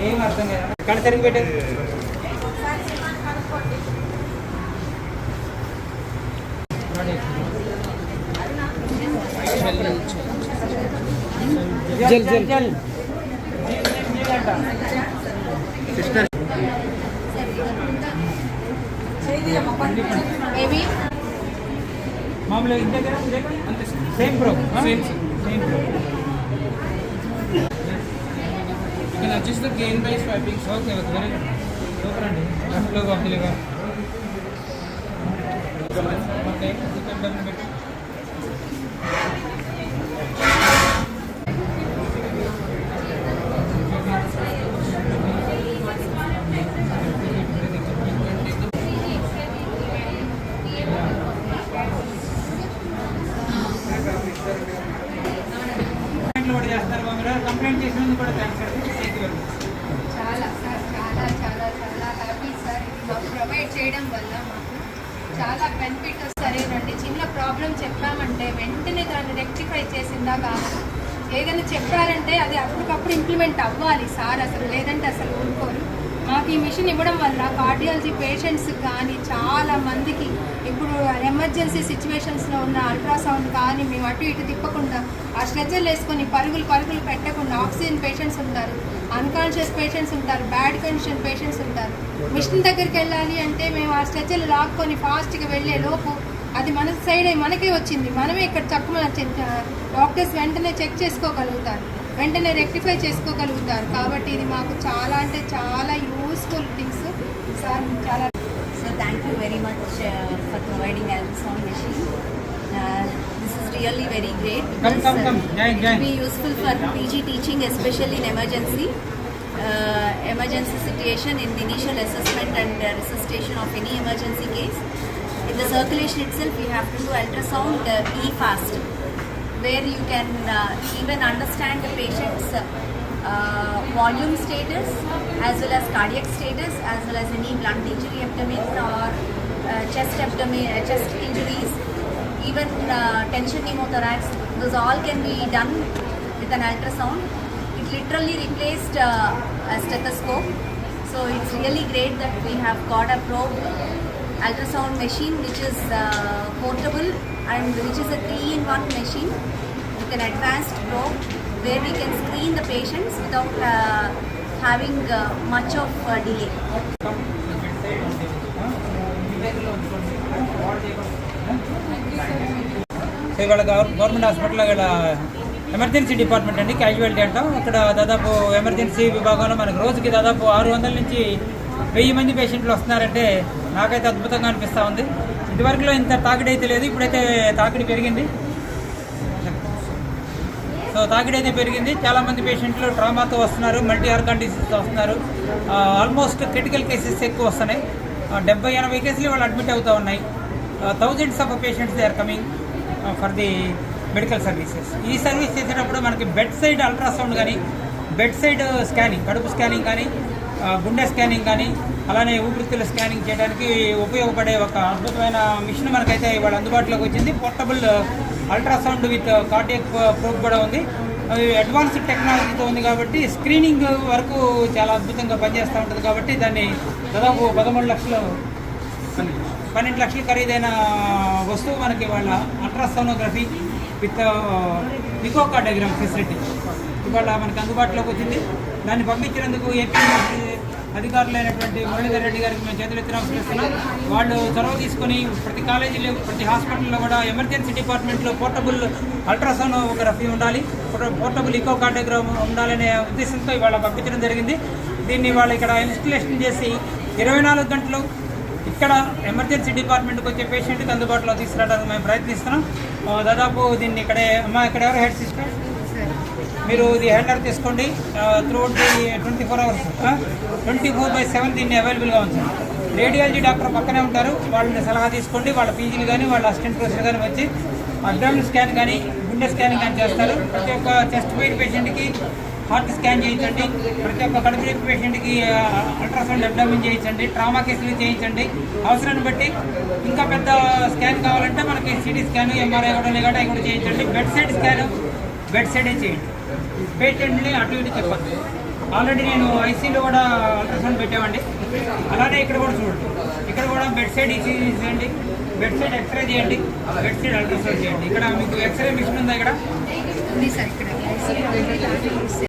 ఏం అర్థం కాదు కళ్ళు సరిగ్గా పెట్టారు జల్ జల్ జల్ సిస్టర్ ఏవి? మామూలుగా ఇంటి దగ్గర అంతే same pro same same pro can adjust the gain by swiping. Okay okay very good super అండి లెఫ్ట్లో పంపిలిగా ఓకే ఇక్కడ డబ్బులు పెట్టి కంప్లైంట్లు కూడా చేస్తారు మీరు కంప్లైంట్ చేసినందుకు కూడా థ్యాంక్స్ అండి థ్యాంక్ యూ వెరీ మచ్ చాలా సార్ చాలా చాలా చాలా హ్యాపీ సార్. ఇది మాకు ప్రొవైడ్ చేయడం వల్ల మాకు చాలా బెనిఫిట్ సరేనండి చిన్న ప్రాబ్లం చెప్పామంటే వెంటనే దాన్ని రెక్టిఫై చేసిందా కాదు ఏదైనా చెప్పారంటే అది అప్పటికప్పుడు ఇంప్లిమెంట్ అవ్వాలి సార్. అసలు లేదంటే అసలు ఊరుకోరు. మాకు ఈ మిషన్ ఇవ్వడం వల్ల కార్డియాలజీ పేషెంట్స్ కానీ చాలా మందికి ఇప్పుడు ఎమర్జెన్సీ సిచ్యువేషన్స్లో ఉన్న అల్ట్రాసౌండ్ కానీ మేము అటు ఇటు తిప్పకుండా ఆ స్ట్రెచ్చర్లు వేసుకొని పరుగులు పరుగులు పెట్టకుండా ఆక్సిజన్ పేషెంట్స్ ఉంటారు అన్కాన్షియస్ పేషెంట్స్ ఉంటారు బ్యాడ్ కండిషన్ పేషెంట్స్ ఉంటారు. మిషన్ దగ్గరికి వెళ్ళాలి అంటే మేము ఆ స్ట్రెచ్చర్లు లాక్కొని ఫాస్ట్గా వెళ్ళే లోపు అది మన సైడ్ మనకే వచ్చింది. మనమే ఇక్కడ తక్కువ డాక్టర్స్ వెంటనే చెక్ చేసుకోగలుగుతారు. వెంటనే రెక్టిఫై చేసుకోగలుగుతారు. కాబట్టి ఇది మాకు చాలా అంటే చాలా So thank you very much uh, for providing Alpson machine. Uh, this is really very great. Because, uh, It will be useful for PG teaching, especially in emergency. Uh, emergency situation in the initial assessment and uh, resuscitation of any emergency case. In the circulation itself, we have to do ultrasound uh, e-fast, where you can even understand the patient's volume status as well as cardiac status as well as any blunt injury abdomen or uh, chest abdomen uh, chest injuries even uh, tension pneumothorax those all can be done with an ultrasound. It literally replaced uh, a stethoscope. So it's really great that we have got a probe ultrasound machine which is uh, portable and which is a 3 in 1 machine with an advanced probe where we can screen the patients without uh, having uh, much of uh, delay. So ఇవాళ government hospital ఇక్కడ emergency department అండి casualty అంటాం. ఇక్కడ దాదాపు emergency విభాగంలో మనకు రోజుకి దాదాపు ఆరు వందల నుంచి వెయ్యి మంది పేషెంట్లు వస్తున్నారంటే నాకైతే అద్భుతంగా అనిపిస్తూ ఉంది. ఇదివరకులో ఇంత తాకిడి అయితే లేదు ఇప్పుడైతే తాకిడి పెరిగింది. సో తాకిడి అయితే పెరిగింది. చాలామంది పేషెంట్లు ట్రామాతో వస్తున్నారు మల్టీ ఆర్గాన్ డిసీజ్తో వస్తున్నారు. ఆల్మోస్ట్ క్రిటికల్ కేసెస్ ఎక్కువ వస్తున్నాయి. డెబ్బై ఎనభై కేసులు వాళ్ళు అడ్మిట్ అవుతూ ఉన్నాయి. Thousands of patients they are coming for the medical services. ఈ సర్వీస్ చేసేటప్పుడు మనకి బెడ్ సైడ్ అల్ట్రాసౌండ్ కానీ బెడ్ సైడ్ స్కానింగ్ కడుపు స్కానింగ్ కానీ గుండె స్కానింగ్ కానీ అలానే ఊపిరితిత్తుల స్కానింగ్ చేయడానికి ఉపయోగపడే ఒక అద్భుతమైన మిషన్ మనకైతే ఇవాళ అందుబాటులోకి వచ్చింది. Portable ultrasound with cardiac probe కూడా ఉంది. అది అడ్వాన్స్డ్ టెక్నాలజీతో ఉంది కాబట్టి స్క్రీనింగ్ వరకు చాలా అద్భుతంగా పనిచేస్తూ ఉంటుంది కాబట్టి దాన్ని దాదాపు పదమూడు లక్షలు పన్నెండు లక్షలు ఖరీదైన వస్తువు మనకి వాళ్ళ అల్ట్రాసోనోగ్రఫీ విత్ నికోకార్డోగ్రామ్ ఫెసిలిటీ ఇవాళ మనకి అందుబాటులోకి వచ్చింది. దాన్ని పంపించినందుకు ఏపీ అధికారులైనటువంటి మురళీధర్ రెడ్డి గారికి మేము చేతులెత్తి నమస్కరిస్తున్నాం. వాళ్ళు చొరవ తీసుకొని ప్రతి కాలేజీలో ప్రతి హాస్పిటల్లో కూడా ఎమర్జెన్సీ డిపార్ట్మెంట్లో పోర్టబుల్ అల్ట్రాసోనోగ్రఫీ ఉండాలి. పోర్టబుల్ ఈకోకార్డోగ్రామ్ ఉండాలనే ఉద్దేశంతో ఇవాళ పంపించడం జరిగింది. దీన్ని వాళ్ళు ఇక్కడ ఇన్స్టలేషన్ చేసి ఇరవై నాలుగు గంటలు ఇక్కడ ఎమర్జెన్సీ డిపార్ట్మెంట్కి వచ్చే పేషెంట్కి అందుబాటులో తీసుకురావడానికి మేము ప్రయత్నిస్తున్నాం. దాదాపు దీన్ని ఇక్కడే అమ్మ ఇక్కడ ఎవరు హెడ్ సిస్టర్? మీరు ఇది హ్యాండర్ తీసుకోండి. Throughout the twenty four hours twenty four by seven దీన్ని అవైలబుల్గా ఉంచండి రేడియాలజీ డాక్టర్ పక్కనే ఉంటారు. వాళ్ళని సలహా తీసుకోండి. వాళ్ళ పీజీలు కానీ వాళ్ళ అసిస్టెంట్ ప్రొఫెసర్ కానీ వచ్చి అబ్డామిన్ స్కాన్ కానీ గుండె స్కాన్ కానీ చేస్తారు. ప్రతి ఒక్క చెస్ట్ పెయిన్ పేషెంట్కి హార్ట్ స్కాన్ చేయించండి. ప్రతి ఒక్క కడుపు పేషెంట్కి అల్ట్రాసౌండ్ అబ్డామిన్ చేయించండి. ట్రామా కేసులు చేయించండి. అవసరాన్ని బట్టి ఇంకా పెద్ద స్కాన్ కావాలంటే మనకి సిటీ స్కాన్ ఎంఆర్ఐ కూడా లేకపోతే కూడా చేయించండి. బెడ్ సైడ్ స్కాన్ బెడ్ సైడే చేయండి. పేషెంట్ని అటు ఇటు చెప్పండి. ఆల్రెడీ నేను ఐసీలో కూడా అల్ట్రాసౌండ్ పెట్టామండి. అలానే ఇక్కడ కూడా చూడండి. ఇక్కడ కూడా బెడ్ సైడ్ ఈసీజీ చేయండి. బెడ్ సైడ్ ఎక్స్రే చేయండి. బెడ్ సైడ్ అల్ట్రాసౌండ్ చేయండి. ఇక్కడ మీకు ఎక్స్రే మిషన్ ఉందా ఉంది ఇక్కడ